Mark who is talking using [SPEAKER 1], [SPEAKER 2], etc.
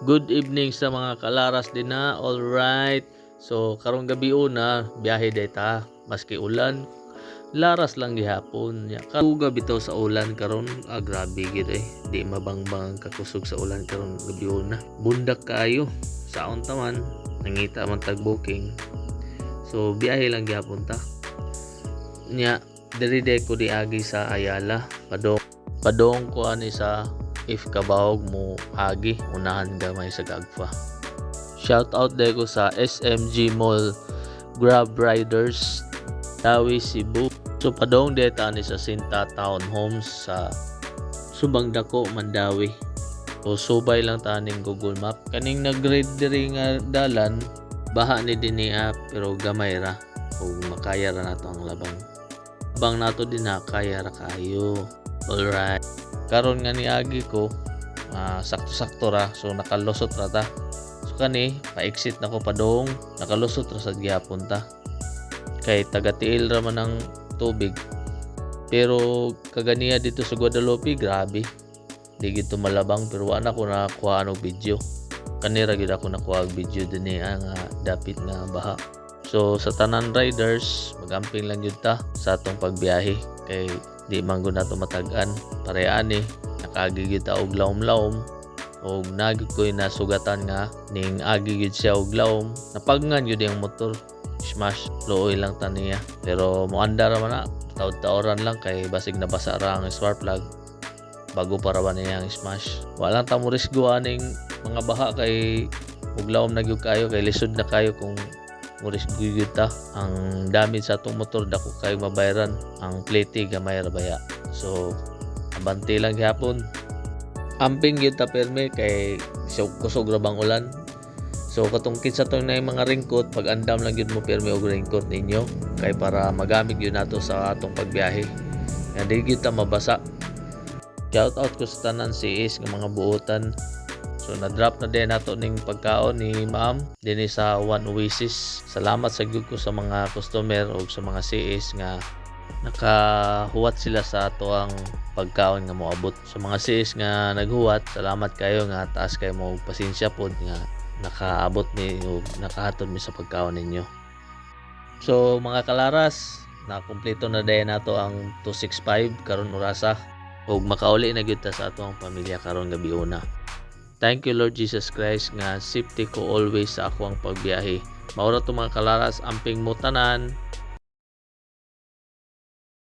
[SPEAKER 1] Good evening sa mga kalaras din na. All right. So karong gabi una biyahe day ta. Maski ulan laras lang gihapon. Ya karuga bitaw sa ulan karon. Ah grabe gid eh. Di mabangbang ang kakusog sa ulan karon gabi una bundak kaayo. Saon taman nangita man tag booking. So biyahe lang gihapon ta. Nya diri ko diagi sa Ayala. Padong padong ko ani sa if kabahog mo agi unahan gamay sa gagfa. Shout out ko sa SMG Mall Grab Riders Tawi Cebu. So padong deta ni sa Sinta Townhomes sa Subang Dako Mandawi. O subay lang taning Google Map. Kaning nag-read diri nga dalan baha ni ah, pero gamay ra. O makaya ra nato ang labang. Bang nato din na kaya ra kayo. Alright karon nga niagi ko ah, sakto-sakto ra. So nakalusot ra ta. So kani pa-exit na ko padong nakalusot ra sa gyapon ta. Kay taga-tiil ra man ng tubig. Pero kaganiya dito sa Guadalupe grabe. Di gito malabang pero wala ko nakakuha og video. Kanira gid ako nakuha og video dinhi ang dapit nga baha. So sa tanan riders magamping lang yun ta sa atong pagbiyahe kay di man gud nato matag-an parehaan ni nakagi gyud ta og lawom-lawom og nagid ko'y nasugatan nga ning agi gyud siya og lawom napagngan gyud ang motor. Smash looy lang ta niya. Pero muanda ra man na taod-taoran lang kay basig nabasa ra ang spark plug. Bago para ba niya ang smash. Walang ta mo risgo aning mga baha kay ug lawom na gyud kayo kay lisod na kayo kung muris gyud ta ang damage sa atong motor dako kayo mabayaran. Ang plate gamay ra baya so abante lang gihapon. Amping gyud ta perme kay so, kusog ra bang ulan. So katong kinsa tong na mga ringkot pag andam lang gyud mo perme og ringkot ninyo. Kay para magamit gyud nato sa atong pagbiyahe. Nga di gyud ta mabasa. Shout out ko sa tanan si Is nga mga buotan So na-drop na din nato ning pagkaon ni ma'am dinhi sa One Oasis. Salamat sa gyud ko sa mga customer o sa mga CS nga nakahuwat sila sa ato ang pagkaon nga moabot. Sa mga CS nga naghuwat, salamat kayo nga taas kayo mo pasensya pod nga nakaabot ni o nakahatod mi sa pagkaon ninyo. So mga kalaras, na kumpleto na din nato ang 265 karon orasa ug makauli na gyud ta sa atong pamilya karon gabi una. Thank you Lord Jesus Christ nga safety ko always sa ako ang pagbiyahe. Maura to mga kalaras amping mo tanan